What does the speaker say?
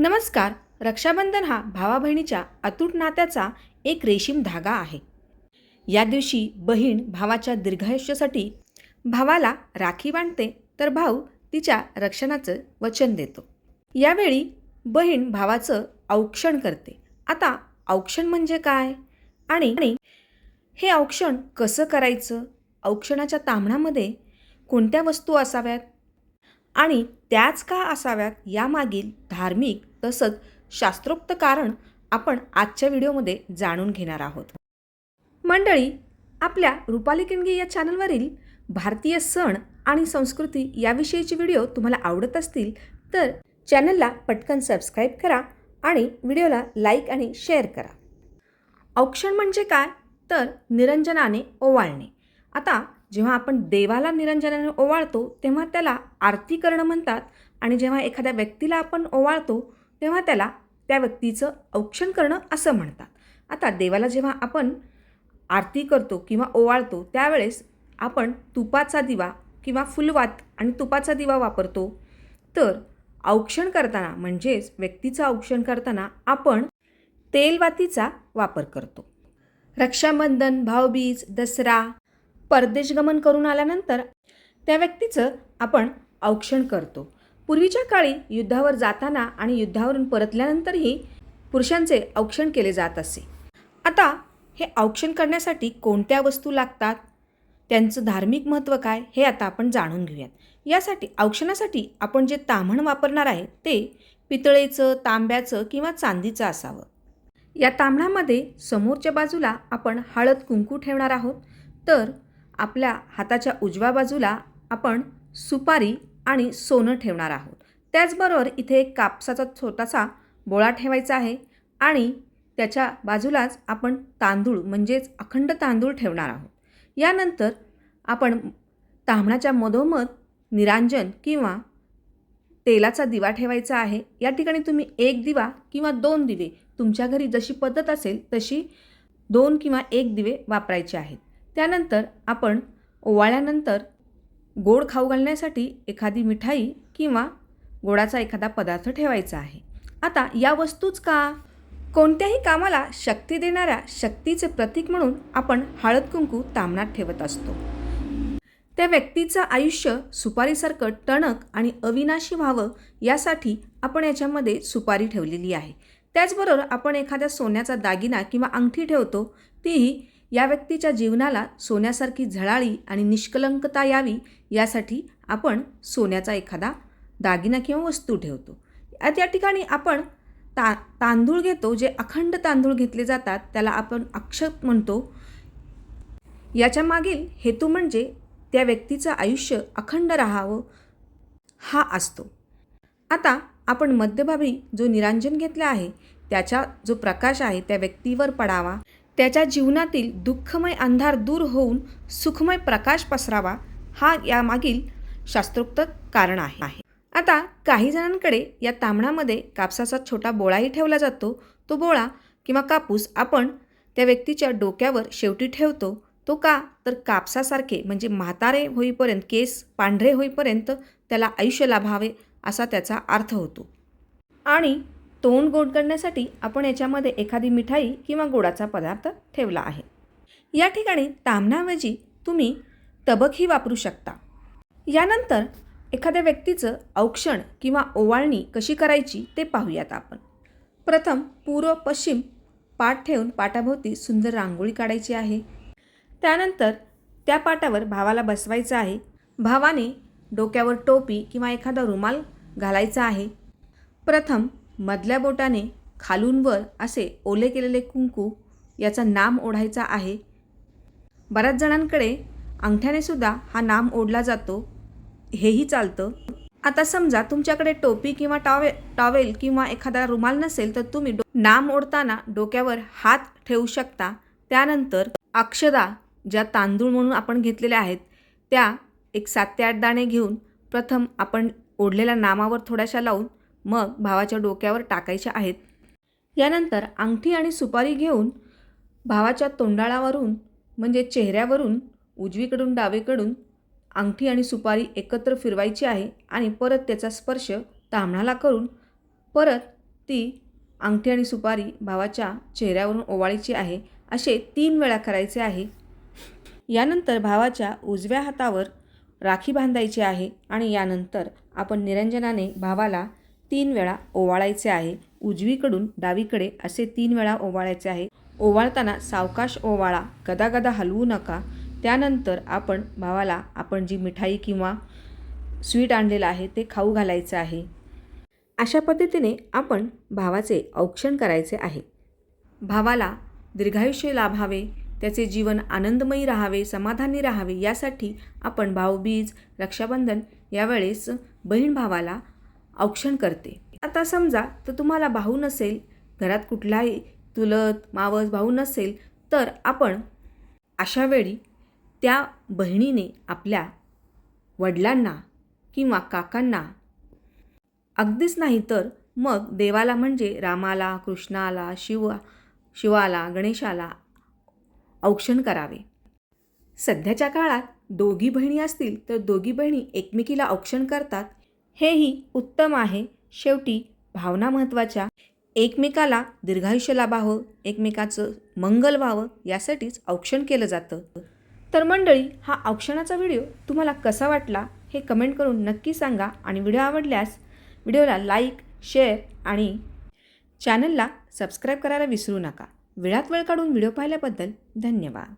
नमस्कार रक्षाबंधन हा भावा बहिणीच्या अतूट नात्याचा एक रेशीम धागा आहे. या दिवशी बहीण भावाच्या दीर्घायुष्यासाठी भावाला राखी बांधते तर भाऊ तिच्या रक्षणाचं वचन देतो. यावेळी बहीण भावाचं औक्षण करते. आता औक्षण म्हणजे काय? आणि हे औक्षण कसं करायचं? औक्षणाच्या तांबणामध्ये कोणत्या वस्तू असाव्यात? आणि त्याच का असाव्यात यामागील धार्मिक तसंच शास्त्रोक्त कारण आपण आजच्या व्हिडिओमध्ये जाणून घेणार आहोत. मंडळी आपल्या रुपाली किणगी या चॅनलवरील भारतीय सण आणि संस्कृती याविषयीचे व्हिडिओ तुम्हाला आवडत असतील तर चॅनलला पटकन सबस्क्राईब करा आणि व्हिडिओला लाईक आणि शेअर करा. औक्षण म्हणजे काय? तर निरंजनाने ओवाळणे. आता जेव्हा आपण देवाला निरंजनाने ओवाळतो तेव्हा त्याला आरती करणं म्हणतात आणि जेव्हा एखाद्या व्यक्तीला आपण ओवाळतो तेव्हा त्याला त्या व्यक्तीचं औक्षण करणं असं म्हणतात. आता देवाला जेव्हा आपण आरती करतो किंवा ओवाळतो त्यावेळेस आपण तुपाचा दिवा किंवा फुलवात आणि तुपाचा दिवा वापरतो. तर औक्षण करताना म्हणजेच व्यक्तीचं औक्षण करताना आपण तेलवातीचा वापर करतो. रक्षाबंधन भाऊबीज दसरा परदेशगमन करून आल्यानंतर त्या व्यक्तीचं आपण औक्षण करतो. पूर्वीच्या काळी युद्धावर जाताना आणि युद्धावरून परतल्यानंतरही पुरुषांचे औक्षण केले जात असे. आता हे औक्षण करण्यासाठी कोणत्या वस्तू लागतात? त्यांचं धार्मिक महत्त्व काय? हे आता आपण जाणून घेऊयात. यासाठी औक्षणासाठी आपण जे ताम्हण वापरणार आहे ते पितळेचं तांब्याचं किंवा चांदीचं असावं. या तांबणामध्ये समोरच्या बाजूला आपण हळद कुंकू ठेवणार आहोत. तर आपल्या हाताच्या उजव्या बाजूला आपण सुपारी आणि सोनं ठेवणार आहोत. त्याचबरोबर इथे एक कापसाचा छोटासा बोळा ठेवायचा आहे आणि त्याच्या बाजूलाच आपण तांदूळ म्हणजेच अखंड तांदूळ ठेवणार आहोत. यानंतर आपण तांबणाच्या मधोमध निरांजन किंवा तेलाचा दिवा ठेवायचा आहे. या ठिकाणी तुम्ही एक दिवा किंवा दोन दिवे तुमच्या घरी जशी पद्धत असेल तशी दोन किंवा एक दिवे वापरायचे आहेत. त्यानंतर आपण ओवाळल्यानंतर गोड खाऊ घालण्यासाठी एखादी मिठाई किंवा गोडाचा एखादा पदार्थ ठेवायचा आहे. आता या वस्तूच का? कोणत्याही कामाला शक्ती देणाऱ्या शक्तीचे प्रतीक म्हणून आपण हळद कुंकू तामणात ठेवत असतो. त्या व्यक्तीचं आयुष्य सुपारीसारखं टणक आणि अविनाशी व्हावं यासाठी आपण याच्यामध्ये सुपारी ठेवलेली आहे. त्याचबरोबर आपण एखाद्या सोन्याचा दागिना किंवा अंगठी ठेवतो तीही या व्यक्तीच्या जीवनाला सोन्यासारखी झळाळी आणि निष्कलंकता यावी यासाठी आपण सोन्याचा एखादा दागिना किंवा वस्तू ठेवतो. या त्या ठिकाणी आपण ता तांदूळ घेतो जे अखंड तांदूळ घेतले जातात त्याला आपण अक्षत म्हणतो. याच्या मागील हेतू म्हणजे त्या व्यक्तीचं आयुष्य अखंड राहावं हा असतो. आता आपण मध्यभावी जो निरांजन घेतला आहे त्याचा जो प्रकाश आहे त्या व्यक्तीवर पडावा. त्याच्या जीवनातील दुःखमय अंधार दूर होऊन सुखमय प्रकाश पसरावा हा यामागील शास्त्रोक्त कारण आहे. आता काही जणांकडे या तांबणामध्ये कापसाचा छोटा बोळाही ठेवला जातो. तो बोळा किंवा कापूस आपण त्या व्यक्तीच्या डोक्यावर शेवटी ठेवतो. तो का? तर कापसासारखे म्हणजे म्हातारे होईपर्यंत केस पांढरे होईपर्यंत त्याला आयुष्य लाभावे असा त्याचा अर्थ होतो. आणि तोंड गोड करण्यासाठी आपण याच्यामध्ये एखादी मिठाई किंवा गोडाचा पदार्थ ठेवला आहे. या ठिकाणी तामणाऐवजी तुम्ही तबकही वापरू शकता. यानंतर एखाद्या व्यक्तीचं औक्षण किंवा ओवाळणी कशी करायची ते पाहूयात आपण. प्रथम पूर्व पश्चिम पाठ ठेवून पाटाभोवती सुंदर रांगोळी काढायची आहे. त्यानंतर त्या पाटावर भावाला बसवायचं आहे. भावाने डोक्यावर टोपी किंवा एखादा रुमाल घालायचा आहे. प्रथम मधल्या बोटाने खालून वर असे ओले केलेले कुंकू याचा नाम ओढायचा आहे. बऱ्याच जणांकडे अंगठ्याने सुद्धा हा नाम ओढला जातो. हेही चालतं. आता समजा तुमच्याकडे टोपी किंवा टॉवे टॉवेल किंवा एखादा रुमाल नसेल तर तुम्ही डो नाम ओढताना डोक्यावर हात ठेवू शकता. त्यानंतर अक्षदा ज्या तांदूळ म्हणून आपण घेतलेल्या आहेत त्या एक सात ते आठ दाणे घेऊन प्रथम आपण ओढलेल्या नामावर थोड्याशा लावून मग भावाच्या डोक्यावर टाकायच्या आहेत. यानंतर अंगठी आणि सुपारी घेऊन भावाच्या तोंडाळावरून म्हणजे चेहऱ्यावरून उजवीकडून डावीकडून अंगठी आणि सुपारी एकत्र फिरवायची आहे आणि परत त्याचा स्पर्श तांबणाला करून परत ती अंगठी आणि सुपारी भावाच्या चेहऱ्यावरून ओवाळायची आहे. असे तीन वेळा करायचे आहे. यानंतर भावाच्या उजव्या हातावर राखी बांधायची आहे आणि यानंतर आपण निरंजनाने भावाला तीन वेळा ओवाळायचे आहे. उजवीकडून डावीकडे असे तीन वेळा ओवाळायचे आहे. ओवाळताना सावकाश ओवाळा. गदागदा हलवू नका. त्यानंतर आपण भावाला आपण जी मिठाई किंवा स्वीट आणलेलं आहे ते खाऊ घालायचं आहे. अशा पद्धतीने आपण भावाचे औक्षण करायचे आहे. भावाला दीर्घायुष्य लाभावे त्याचे जीवन आनंदमयी राहावे समाधानी राहावे यासाठी आपण भाऊबीज रक्षाबंधन यावेळेस बहीण भावाला औक्षण करते. आता समजा तर तुम्हाला भाऊ नसेल घरात कुठलाही तुलत मावस भाऊ नसेल तर आपण अशा वेळी त्या बहिणीने आपल्या वडिलांना किंवा काकांना अगदीच नाही तर मग देवाला म्हणजे रामाला कृष्णाला शिवा शिवाला गणेशाला औक्षण करावे. सध्याच्या काळात दोघी बहिणी असतील तर दोघी बहिणी एकमेकीला औक्षण करतात. हेही उत्तम आहे. शेवटी भावना महत्त्वाच्या. एकमेकाला दीर्घायुष्य लाभावं एकमेकाचं मंगल व्हावं यासाठीच औक्षण केलं जातं. तर मंडळी हा औक्षणाचा व्हिडिओ तुम्हाला कसा वाटला हे कमेंट करून नक्की सांगा आणि व्हिडिओ आवडल्यास व्हिडिओला लाईक शेअर आणि चॅनलला सबस्क्राईब करायला विसरू नका. वेळात वेळ काढून व्हिडिओ पाहिल्याबद्दल धन्यवाद.